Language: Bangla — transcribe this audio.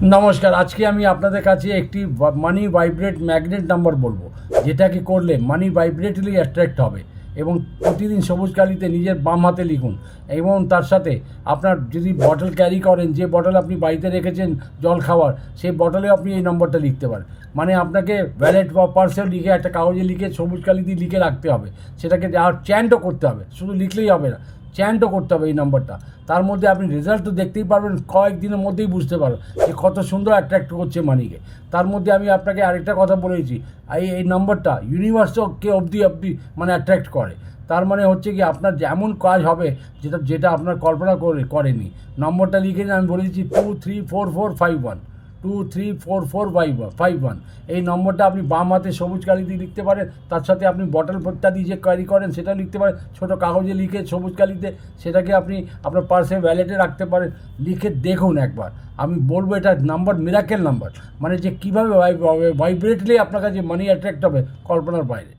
নমস্কার, আজকে আমি আপনাদের কাছে একটি মানি ভাইব্রেট ম্যাগনেট নাম্বার বলব, যেটাকে করলে মানি ভাইব্রেটলি অ্যাট্রাক্ট হবে এবং প্রতিদিন সবুজ কালিতে নিজের বাম হাতে লিখুন এবং তার সাথে আপনার যদি বটল ক্যারি করেন, যে বটল আপনি বাড়িতে রেখেছেন জল খাওয়ার, সেই বটলে আপনি এই নম্বরটা লিখতে পারেন। মানে আপনাকে ভ্যালেট বা পার্সেল লিখে একটা কাগজে লিখে সবুজ কালি দিয়ে লিখে রাখতে হবে, সেটাকে আর চ্যান্টও করতে হবে, শুধু লিখলেই হবে না। চ্যান্টও করতে হবে এই নাম্বারটা। তার মধ্যে আপনি রেজাল্ট তো দেখতেই পারবেন, কয়েকদিনের মধ্যেই বুঝতে পারবেন যে কত সুন্দর অ্যাট্রাক্ট করছে মানিকে। তার মধ্যে আমি আপনাকে আরেকটা কথা বলেছি এই এই নাম্বারটা ইউনিভার্সকে অবধি অবধি মানে অ্যাট্রাক্ট করে। তার মানে হচ্ছে কি, আপনার যেমন কাজ হবে, যেটা যেটা আপনার কল্পনা করে, করেনি। নম্বরটা লিখে আমি বলে দিচ্ছি two three four four five one two three four four five five one এই নম্বরটা আপনি বাম হাতে সবুজ কালি দিয়ে লিখতে পারেন, তার সাথে আপনি বটল ইত্যাদি যে ক্যারি করেন সেটা লিখতে পারেন, ছোটো কাগজে লিখে সবুজ কালিতে সেটাকে আপনি আপনার পার্সে ভ্যালেটে রাখতে পারেন, লিখে দেখুন একবার। আমি বলব এটা নাম্বার মিরাকেল নাম্বার মানে যে কীভাবে ভাইব্রেটলি আপনার কাছে মানি অ্যাট্রাক্ট হবে কল্পনার বাইরে।